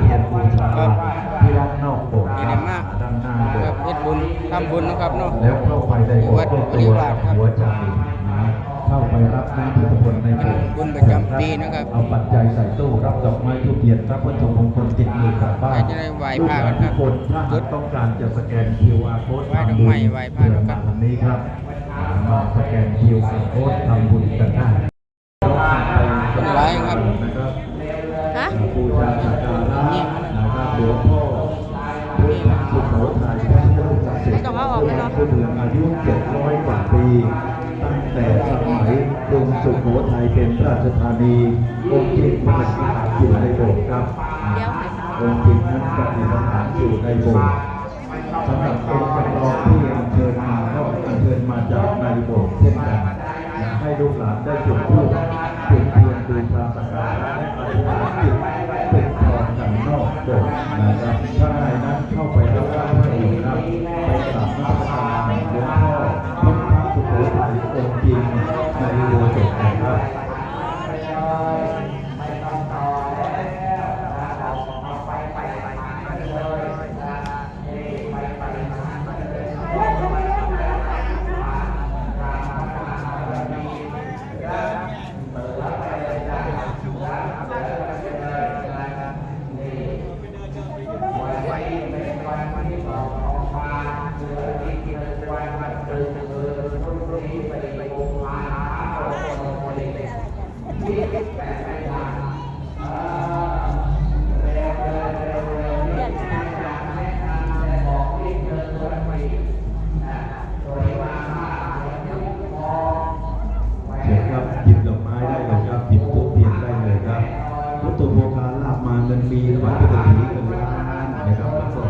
เทียนบูชาครับที่ด้านนอกโบสถ์ดีมากด้านหน้าโบครัสบถ์เฮ็ดบุญทำบุญนะครับเนาะแล้วเข้าไปในโบสถ์ด้วยตัวกับหัวใจนะเข้าไปรับน้ำพุทธมนต์ในโบสถ์บุญประจำปีนะครับเอาปัจจัยใส่ตู้รับดอกไม้ทุกเทียนรับวัตถุมงคลติดมือกลับบ้านใครจะได้ไหว้พระกันครับทุกท่านทุกคนถ้าหากต้องการจะสแกน QR code ไหว้ดอกไม้ไหว้พระกันครับทางนี้ครับอ่ามาสแกน QR code ทำบุญกันได้ บูชาสักการะนะครับหลวงพ่อพุทธสุโขทัยพระพุทธศักดิ์สิทธิ์ต้องเอาเลยเนาะผู้เมืองอายุ 700 กว่าปี ตั้งแต่สมัยกรุงสุโขทัยเป็นราชธานีองค์จริงประดิษฐานอยู่ในโบสถ์ครับองค์จริงนั้นประดิษฐานอยู่ในโบสถ์สำหรับองค์จำลองที่อัญเชิญมาก็อัญเชิญมาจากในโบสถ์เช่นกันอยากให้ลูกหลานได้จุดธูปจุดเทียนบูชาสักการะและอธิษฐานจิต วัตถุโภคาลาบมาเงินมีถวายพระถีเงินล้านนะครับแล้วก็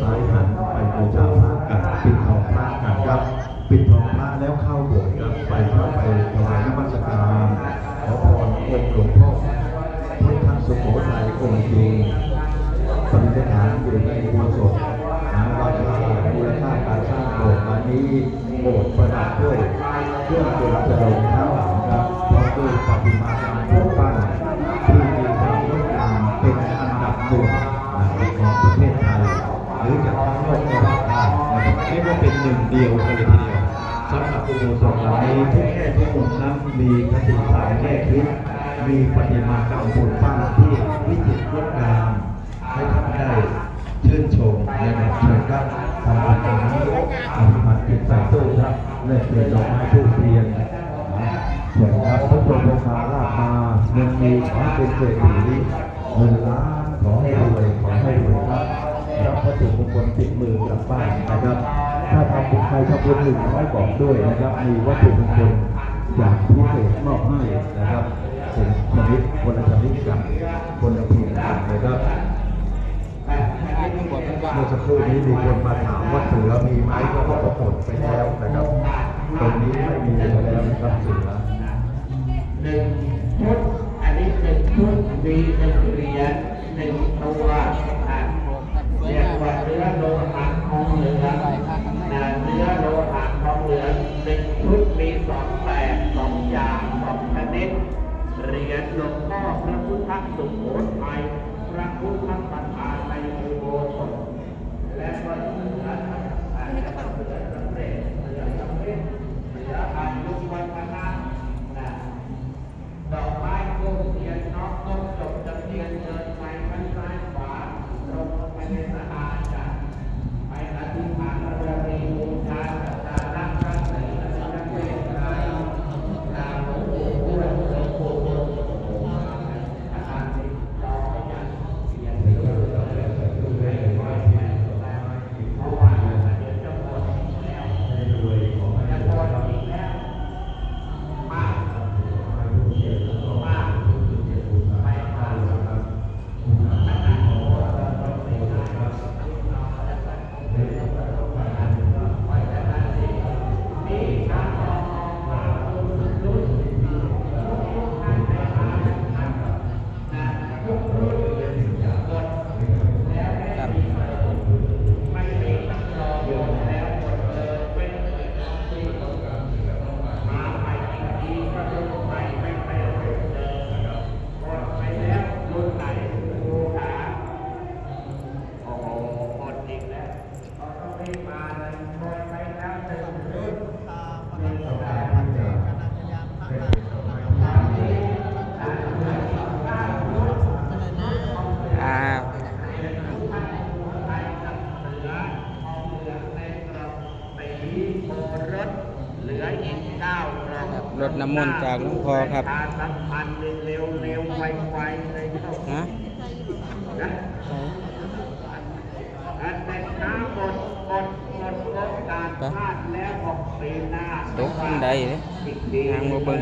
สายหันไปบูชาพระกันปิดทองพระกันครับ ปิดทองพระแล้วเข้าโบสถ์ครับไปเข้าไปถวายนมัสการขอพรองค์หลวงพ่อพุทธสุโขทัยองค์จริงปฏิสถานอยู่ในอุโบสถนะราคามูลค่าการสร้างโบสถ์วันนี้โบสถ์ประดับด้วยเครื่องดนตรี กว่าเป็นหนึ่งเดียวกันเลยทีเดียวสำหรับอุโบสถเหลายทุกแง่ทุกหมุมนั้นมีคติทางแง่คิดมีปฏิมากรรมปูนปั้นที่วิจิตรงดงามให้ท่านได้ชื่นชมนะครับเชิญครับทำบุญตรงนี้อภิมัติจิตใส่ตู้ครับเลือกเปลี่ยนดอกไม้ทูบเทียนเชิญครับพระบรมคาราชมาเงินมีขอเป็นเศรษฐีเงินล้านขอให้รวยขอให้รวยครับรับวัตถุมงคลติดมือกลับบ้านนะครับ ถ้าทำบุญใครทำบุญหนึ่งร้อยบอกด้วยนะครับ มีวัตถุมงคลอย่างพิเศษมอบให้นะครับเป็นชนิดคนละชนิดกันคนละเพียงกันนะครับเมื่อสักครู่นี้มีคนมาถามว่าเสือมีไหมก็บอกว่าหมดไปแล้วนะครับตรงนี้ไม่มีแล้วนะครับเสือหนึ่งชุดอันนี้หนึ่งชุดมีหนึ่งเหรียญหนึ่งตัว ลวงพ่อพระพุทธสุโขทัยพระพุทธประธานในอุโบสถและก็เสืออะเสือสำเร็จเสือสำเร็จเสืออายุวัฒนะนะดอกไม้ มนต์จากหลวงพ่อครับประชาสัมพันธ์เร็วๆเร็วไวๆเลยเข้าฮะนะอันเป็นน้ำหมดหมดหมดโอกาสพลาดแล้วบอกปีหน้าตกอันใดเด้อีกปีทางบ่เบิ่ง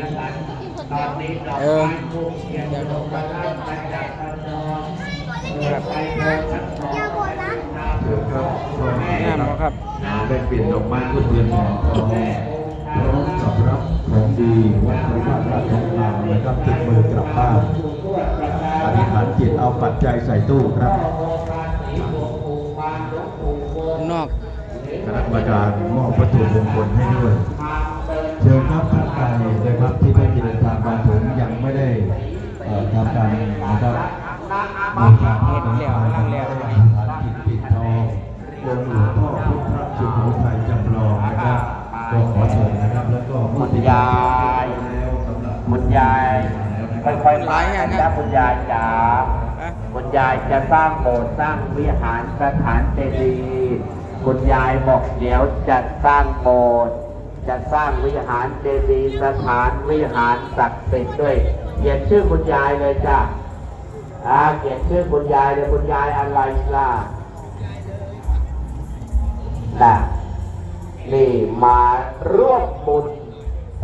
ตอนนี้ดอกเออไม้ทูบเทียนดอกไม้ประดับประดอนครับไปเดินชั้นสองเชิญครับพ่อแม่งามบ่ครับได้เปลี่ยนดอกไม้ทุกเดือนพ่อแม่ พร้อมกับรับของดีวัดพระธาตุราชของเรานะครับติดมือกลับบ้านอธิษฐานจิตเอาปัจจัยใส่ตู้ครับนอกคณะกรรมการมอบวัตถุมงคลให้ด้วย เชิญครับท่านใดนะครับ คุณยายค่อยๆไปนะจ๊ะคุณยายจ๋าฮะคุณยายจะสร้างโบสถ์สร้างวิหารสถานเจดีย์คุณยายบอกเดี๋ยวจะสร้างโบสถ์จะสร้างวิหารเจดีย์สถานวิหารศักดิ์สิทธิ์ด้วยเขียนชื่อคุณยายเลยจ้ะอ่าเขียนชื่อคุณยายเลยคุณยายอะไรล่ะน่ะนี่มาร่วมบุญ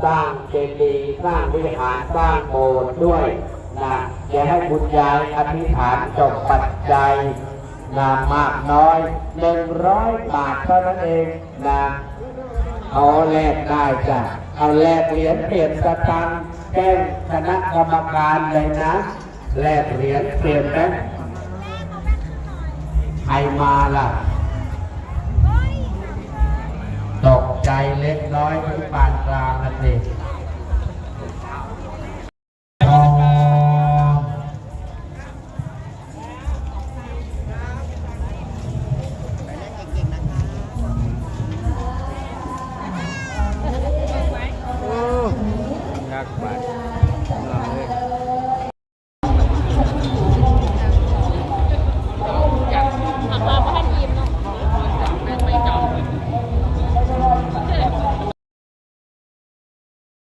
สร้างเจดีย์สร้างวิหารสร้างโบสถ์ด้วยนะเดี๋ยวให้คุณยาอธิษฐานจบปัจจัยนะมากน้อยหนึ่งร้อยบาทเท่านั้นเองนะเอาแลกได้จ้ะเอาแลกเหรียญเปลี่ยนสตังค์แจ้งคณะกรรมการเลยนะแลกเหรียญเปลี่ยนแบงค์ใครมาล่ะ ใจเล็กน้อยถึงปานกลางนั่นเองอ๋อโอ้ยากบาด